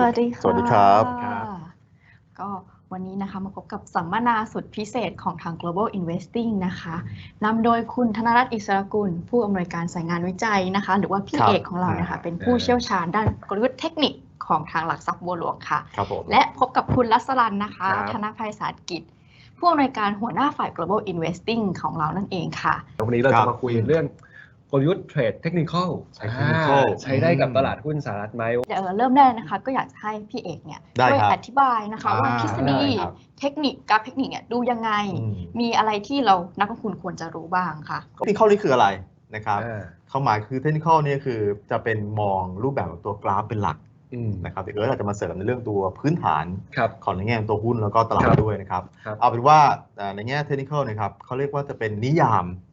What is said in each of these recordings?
สวัสดีค่ะ สวัสดีครับครับ ก็วันนี้นะคะมาพบกับสัมมนาสุดพิเศษของทาง Global Investing นะคะนำโดยคุณธนรัตน์อิสรกุล ผู้อำนวยการสายงานวิจัยนะคะ หรือว่าพี่ครับ เอกของเรานะคะ เป็นผู้เชี่ยวชาญด้านกลยุทธ์เทคนิคของทางหลักทรัพย์บัวหลวงค่ะ ครับผม และพบกับคุณลัสรันนะคะ ครับ ธนภัยศาสตร์กิจ ผู้อำนวยการหัวหน้าฝ่าย Global Investing ของเรานั่นเองค่ะ วันนี้เราครัจะบ มาคุยเรื่อง กลยุทธ์เทรดเทคนิคอลใช้ technical ใช้ได้กับตลาดหุ้นสหรัฐไหม เดี๋ยวเริ่มแรกนะคะก็อยากจะให้พี่เอกเนี่ยได้ช่วยครับอธิบายนะคะอ่าว่าทฤษฎีได้ครับ เทคนิคกราฟเทคนิคเนี่ยดูยังไง อืมมีอะไรที่เรานักลงทุนควรจะรู้บ้างค่ะเทคนิคนี่คืออะไรนะครับอ่าความหมายคือเทคนิคเนี่ยคือจะเป็นมองรูปแบบของตัวกราฟเป็นหลักอืมนะครับเดี๋ยวเอิร์ธอาจจะมาเสริมในเรื่องตัวพื้นฐานครับ ของในแง่ของตัวหุ้นแล้วก็ตลาคดรับด้วยนะครับ ครับ เอาเป็นว่าเอ่อในแง่เทคนิคนะครับเขาเรียกว่าจะเป็นนิยามอืม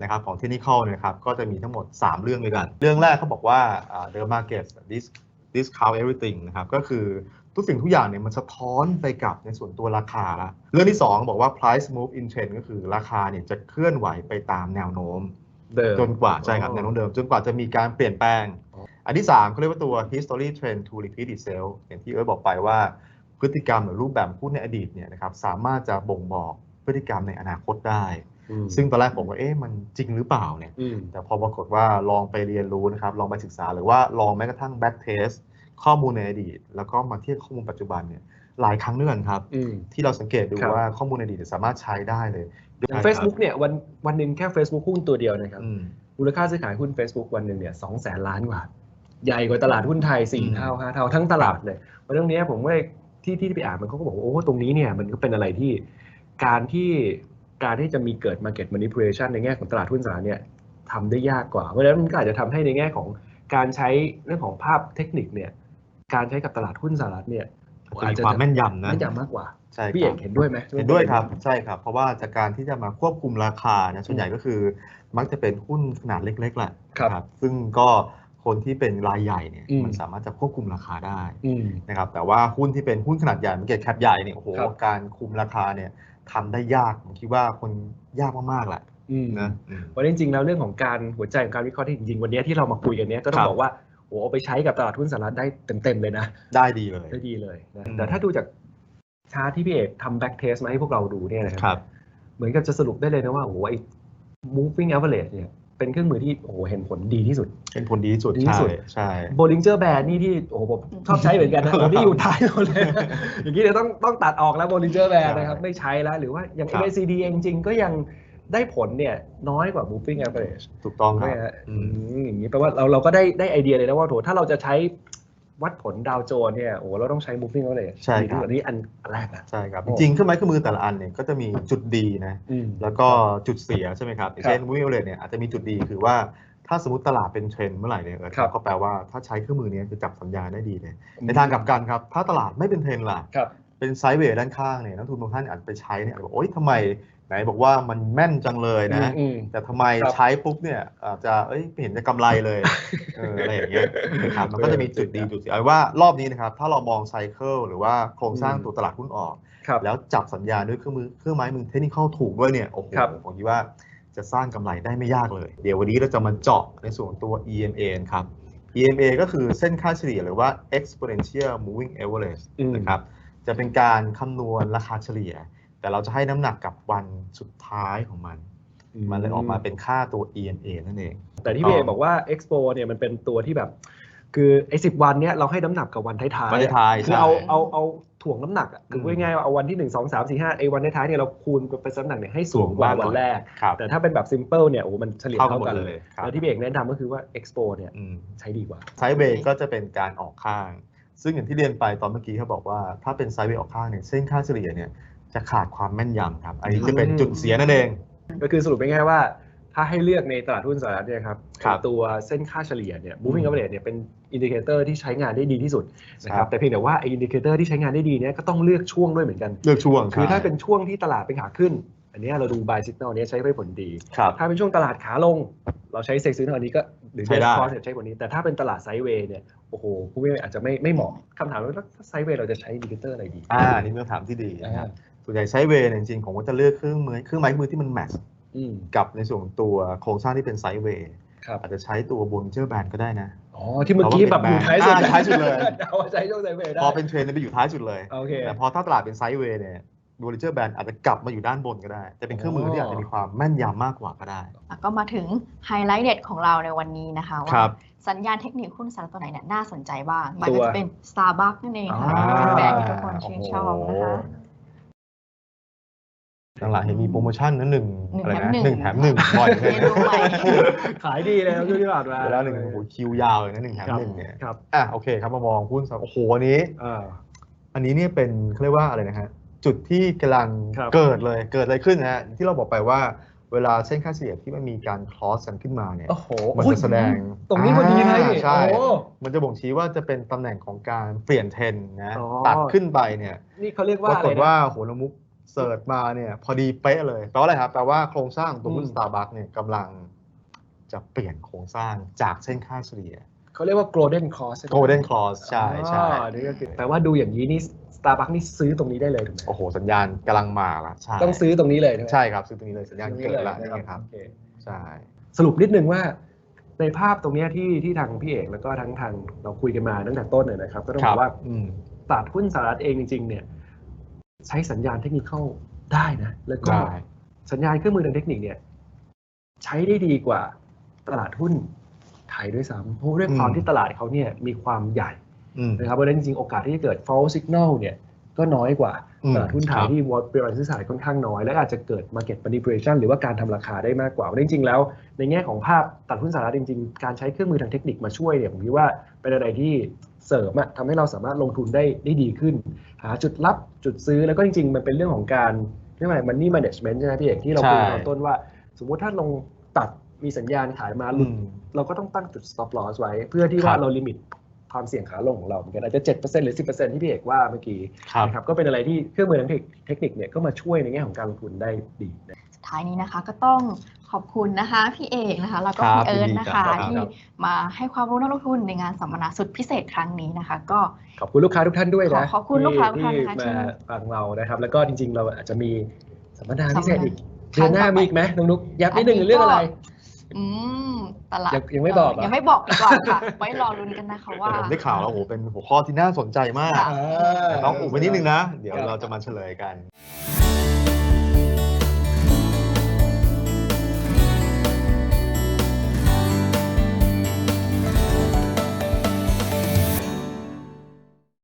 นะครับของเทคนิคนะครับก็จะมีทั้งหมด 3 เรื่องด้วยกัน เรื่องแรกเขาบอกว่าอ่า the market dis- discount everything นะครับก็คือทุกสิ่งทุกอย่างเนี่ยมันสะท้อนไปกับในส่วนตัวราคาละเรื่องที่ 2 บอกว่า price move in trend ก็คือราคาเนี่ยจะเคลื่อนไหวไปตามแนวโน้มเดิมจนกว่าใช่ครับอ๋อแนวโน้มเดิม จนกว่าจะมีการเปลี่ยนแปลงอ๋ออันที่3เขาเรียกว่าตัว history trend to repeat itself อย่างที่เอิร์ธบอกไปว่าพฤติกรรมหรือรูปแบบหุ้นในอดีตเนี่ยนะครับสามารถจะบ่งบอกพฤติกรรมในอนาคตได้อืม ซึ่งตอนแรกผมก็เอ๊ะมันจริงหรือเปล่าเนี่ยอืมแต่พอปรากฏว่าลองไปเรียนรู้นะครับ ลองไปศึกษาหรือว่าลองแม้กระทั่ง back test ข้อมูลในอดีต แล้วก็มาเทียบข้อมูลปัจจุบันเนี่ยหลายครั้งด้วยกันครับอืมที่เราสังเกตดูครับว่าข้อมูลในอดีตสามารถใช้ได้เลยอย่าง Facebook เนี่ยวันวันหนึ่งแค่ Facebook หุ้นตัวเดียวนะครับอืมมูลค่าซื้อขายหุ้น Facebook วันหนึ่งเนี่ยสองแสนล้านกว่าใหญ่กว่าตลาดหุ้นไทยอืม4เท่า5เท่าทั้งตลาดเลยเพราะเรื่องนี้ผมก็เลยที่ที่ไปอ่านมันเขาก็บอกว่าโอ้ตรงนี้เนี่ยมันก็เป็นอะไรที่การที่ การที่จะมีเกิด market manipulation ในแง่ของตลาดหุ้นสหรัฐเนี่ยทำได้ยากกว่า เพราะฉะนั้นมันก็อาจจะทำให้ในแง่ของการใช้เรื่องของภาพเทคนิคเนี่ยการใช้กับตลาดหุ้นสหรัฐเนี่ยอาจจะมีความแม่นยำนะแม่นยำมากกว่าใช่พี่คเอรับกเห็นด้วยไหมเห็นด้วยครับใช่ครับ เพราะว่าจากการที่จะมาควบคุมราคานะส่วนใหญ่ก็คือ มักจะเป็นหุ้นขนาดเล็กๆแหละครับนะซึ่งก็คนที่เป็นรายใหญ่เนี่ยอืมมันสามารถจะควบคุมราคาได้อืมนะครับแต่ว่าหุ้นที่เป็นหุ้นขนาดใหญ่มันเก็ตแคปใหญ่เนี่ยโอ้โหครับการคุมราคาเนี่ยทำได้ยากผม คิดว่าคนยากมากๆแหละอืมนะอืมวันนี้จริงๆแล้วเรื่องของการหัวใจของการวิเคราะห์ที่จริงๆวันนี้ที่เรามาคุยกันเนี้ยก็ต้อครังบบอกว่าโอ้เอาไปใช้กับตลาดหุ้นสหรัฐได้เต็มๆเลยนะ ได้ดีเลยได้ดีเลยนะอืมแต่ถ้าดูจากชาร์ตที่พี่เอกทำแบ็กเทสมาให้พวกเราดูเนี่ยนะคครัรับ เหมือนกับจะสรุปได้เลยนะว่าโอ้โหไอ้ moving average เนี่ย เป็นเครื่องมือที่โอ้โหเห็นผลดีที่สุด เป็นผลดีที่สุด ดีที่ใช่สุด ใช่ b o l l i n g e r Band นี่ที่โอ้โหผมชอบใช้เหมือนกันนะ ผมนี่อยู่ท้ายหมดเลย อย่างนี้เดี๋ยวต้องต้องตัดออกแล้ว b o l l i n g e r Band ใช่นะครับ ไม่ใช้แล้ว หรือว่าอย่าง ครับ MACD เองจริงๆก็ยังได้ผลเนี่ยน้อยกว่า moving average ถูกต้องครัไม่บฮะอือืมมอย่างนี้แปลว่าเราเราก็ได้ได้ไอเดียเลยนะว่าโถถ้าเราจะใช้ วัดผลดาวโจนส์เนี่ยโอ้โหเราต้องใช้ moving average ใช่ครับดีที่สุดอันนี้อันอันแรกนะใช่ครับโอ้จริงๆเครื่องไม้เครื่องมือแต่ละอันเนี่ยก็จะมีจุดดีนะอืมแล้วก็จุดเสียใช่ไหมครับอย่างเช่นมูฟเวอร์เนี่ยอาจจะมีจุดดีคือว่าถ้าสมมติตลาดเป็นเทรนด์เมื่อไหร่เนี่ยเออครับก็แปลว่าถ้าใช้เครื่องมือเนี้จะจับสัญญาณได้ดีเลยในทางกลับกันครับ ถ้าตลาดไม่เป็นเทรนด์ล่ะครับ เป็นไซด์เวย์ด้านข้างเนี่ยนักทุนบางท่านอาจจะไปใช้เนี่ยอาจจะบอกโอ๊ยทำไมไหนบอกว่ามันแม่นจังเลยนะอืมแต่ทำไมครับใช้ปุ๊บเนี่ยอาจจะเอ้ยไม่เห็นจะกำไรเลยเอออะไรอย่างเงี้ยนะครับมันก็จะมีจุดดีจุดเสียเอาเป็นว่ารอบนี้นะครับ ถ้าเรามองไซเคิลหรือว่าโครงสร้างอืมตัวตลาดหุ้นออกครับแล้วจับสัญญาณด้วยเครื่องมือเครื่องไม้มือเทคนิคถูกด้วยเนี่ยโอ้โหครับผมคิดว่าจะสร้างกำไรได้ไม่ยากเลย เดี๋ยววันนี้เราจะมาเจาะในส่วนของตัว EMA ครับ EMA ก็คือเส้นค่าเฉลี่ยหรือว่า exponential moving average อืมนะครับ จะเป็นการคำนวณราคาเฉลี่ย แต่เราจะให้น้ำหนักกับวันสุดท้ายของมัน มันเลยออกมาเป็นค่าตัว EMA นั่นเอง แต่ที่พี่เอกบอกว่า Expo เนี่ยมันเป็นตัวที่แบบ คือไอ้สิวันเนี้ยเราให้น้ำหนักกับวันท้ายๆวันท้ายๆคือใช่เอาเอาเอาถ่วงน้ำหนักอะคือมพูดง่ายๆว่าเอาวันที่หนึ่งสองสามสี่ห้าไอ้วันท้ายๆเนี่ยเราคูณเป็นน้ำหนักเนี่ยให้สูงกว่าสูงกว่าวันแรก ครับ แต่ถ้าเป็นแบบ simple เนี่ยโอ้โหมันเฉลี่ยเท่ากันเท่ากันหมดเลเลยยครับ แล้วที่พี่เอกแนะนำก็คือว่า Expo เนี่ยอืมใช้ดีกว่า ไซด์เวย์ก็จะเป็นการออกข้าง ซึ่งอย่างที่เรียนไปตอนเมื่อกี้เขาบอกว่าถ้าเป็นไซด์เวย์ออกข้างเนี่ยเส้นค่าเฉลี่ยเนี่ยจะขาดความแม่นยำครับ อันนี้จะเป็นจุดเสียนั่นเอง ก็คือสรุปง่ายๆว่า ถ้าให้เลือกในตลาดหุ้นสหรัฐเนี่ยครับครับตัวเส้นค่าเฉลี่ยเนี่ย moving อืม average เนี่ยเป็นอินดิเคเตอร์ที่ใช้งานได้ดีที่สุดนะคครัรับบแต่เพียงแต่ว่าไอ้อินดิเคเตอร์ที่ใช้งานได้ดีเนี่ยก็ต้องเลือกช่วงด้วยเหมือนกันเลือกช่วงคือถ้าใช่เป็นช่วงที่ตลาดเป็นขาขึ้น อันเนี้ยเราดู buy signal เนี้ยใช้ได้ผลดีครับถ้าเป็นช่วงตลาดขาลง เราใช้ sex signal อันนี้ก็หรือใช้ได้คอร์สใช้ผลนี้แต่ถ้าเป็นตลาดไซด์เวย์เนี่ย โอ้โหผู้บริหารอาจจะไม่ไม่เหมาะคำถามว่าถ้าไซด์เวย์เราจะใช้อินดิเคเตอร์อะไรดี อ่าอันนี่เป็นคำถามที่ดีนะครับส่วนใหญ่ไซด์เวย์เนี่ยจริงๆผมก็จะเลือกเครื่องมือเครื่องไม้เครื่องมือที่มันแมทช์อืมกับในส่วนของตัวโครงสร้างที่เป็นไซด์เวย์ครับอาจจะใช้ตัวบนเจอร์แบนก็ได้นะ อ๋อ ที่เมื่อกี้แบบอยู่ท้ายสุดอ่าท้ายสุดเลยเอาใช้ช่วงไซด์เวย์ได้ พอเป็นเทรนด์เนี่ยไปอยู่ท้ายสุดเลย โอเค แต่พอถ้าตลาดเป็นไซด์เวย์เนี่ย บริเจอร์แบนอาจจะกลับมาอยู่ด้านบนก็ได้ จะเป็นเครื่องมือที่อาจจะมีความแม่นยำมากกว่าก็ได้แล้วก็มาถึงไฮไลท์เด็ดของเราในวันนี้นะคะว่าครับสัญญาณเทคนิคหุ้นสารตัวไหนเนี่ยน่าสนใจบ้างตัมันวก็จะเป็น Starbucks นั่นเองค่ะอ่าเป็นแบรนด์ที่ทุกคนชื่นชอบนะคะหลังๆเห็นมีโปรโมชั่นนะหนึ่งหนึ่งอะไรแถมนะหนึ่งหนึ่งแถมหนึ่งบ่อยเลยเมนูใหม่ขายดีเลยครับช่วงที่ผ่านมาเดี๋ยวแล้วหนึ่งโอ้โหคิวยาวเลยนะหนึ่งแถมครับหนึ่งเนี่ยครับอะโอเคครับมามองหุ้นสักโอ้โหอันนี้อ่าอันนี้เนี่ยเป็นเขาเรียกว่าอะไรนะฮะ จุดที่กำลังครับเกิดเลยเกิดอะไรขึ้นนะฮะที่เราบอกไปว่าเวลาเส้นค่าเฉลี่ยที่มันมีการคลอสกันขึ้นมาเนี่ย โอ้โห มันจะแสดงตรงนี้พอดีเลยอ่าใช่โอ้มันจะบ่งชี้ว่าจะเป็นตำแหน่งของการเปลี่ยนเทรนด์นะอ๋อตัดขึ้นไปเนี่ย นี่เขาเรียกปว่าราอะกไรฏนะว่าโหนมุกเสิร์ชมาเนี่ย พอดีเป๊ะเลยแปลว่าอะไรครับ แปลว่าโครงสร้างตัวหุ้นอืมสตาร์บัคเนี่ยกำลังจะเปลี่ยนโครงสร้างจากเส้นค่าเฉลี่ย เขาเรียกว่า golden cross ใช่ไหม golden cross ใช่ใช่อ๋อนี่ก็คือแปลว่าดูอย่างนี้นี่ Starbucks นี่ซื้อตรงนี้ได้เลยถูกไหมโอ้โห สัญญาณกำลังมาละใช่ต้องซื้อตรงนี้เลยใช่ไหมใช่ครับ ซื้อตรงนี้เลย สัญญาณตรงเกิดละยนี่ไงครับ โอเใช่ สรุปนิดนึงว่า ในภาพตรงเนี้ยที่ที่ทางพี่เอกแล้วก็ทั้งทางเราคุยกันมาตั้งแต่ต้นเนี่ยนะครับ ก็ต้องบอกว่าอืม ตลาดหุ้นสหรัฐเองจริง ๆ เนี่ย ใช้สัญญาณเทคนิคเข้าได้นะ แล้วก็ ได้ สัญญาณเครื่องมือทางเทคนิคเนี่ย ใช้ได้ดีกว่าตลาดหุ้นไทยด้วยซ้ำเพราะด้วยความที่ตลาดเขาเนี่ยมีความใหญ่อืม นะครับเพราะฉะนั้นจริงๆ โอกาสที่จะเกิด false signal เนี่ยก็น้อยกว่าอืมตลาดหุ้นไทคยรับที่วอลเปรียบซื้อขายค่อนข้างน้อย และอาจจะเกิด market manipulation หรือว่าการทำราคาได้มากกว่าเพราะฉะนั้นจริงๆ แล้วในแง่ของภาพตลาดหุ้นสหรัฐจริงๆ การใช้เครื่องมือทางเทคนิคมาช่วยเนี่ยผมคิดว่าเป็นอะไรที่เสริมอะทำให้เราสามารถลงทุนได้ได้ดีขึ้น หาจุดรับจุดซื้อแล้วก็จริงๆ มันเป็นเรื่องของการเรียกว่าอะไร money management ใช่ไหมพี่เอกที่เราคุยกันตอนต้นว่า สมมุติถ้าลงตัดมีสัญญาณขายมาหลุดอืมเราก็ต้องตั้งจุด stop loss ไว้ เพื่อที่ครัว่าบเราลิมิต ความเสี่ยงขาลงของเราเหมือนกันอาจจะ7%หรือ 10%ที่พี่เอกว่าเมื่อกี้ครับนะครับก็เป็นอะไรที่เครื่องมือทางเทคนิคเนี่ยก็มาช่วยในแง่ของการลงทุนได้ดีนะสุดท้ายนี้นะคะก็ต้องขอบคุณนะคะพี่เอกนะคะแล้วก็ครับพี่เอิร์ธยินดีนะคะครับที่มาให้ความรู้นักลงทุนในงานสัมมนาสุดพิเศษครั้งนี้นะคะ ก็ขอบคุณลูกค้าทุกท่านด้วยนะขอขอบคุณลูกค้าทุกท่านนะคะที่ที่มาฟังเรานะครับ แล้วก็จริง ๆ เราอาจจะมีสัมมนาพิเศษอีกสัมมนาเดือนหน้ามีอีกไหมน้องนุ๊กยับนิดนึงเรื่องอะไร อืมตลาดยังยังไม่บอกเหรอยังไม่บอกดีกว่าค่ะ ไว้รอลุ้นกันนะคะว่าผมได้ข่าวแล้วโอ้โหเป็นหัวข้อที่น่าสนใจมากค่ะแต่ต้องอุบไว้นิดนึงนะ เดี๋ยวครับเราจะมาเฉลยกันค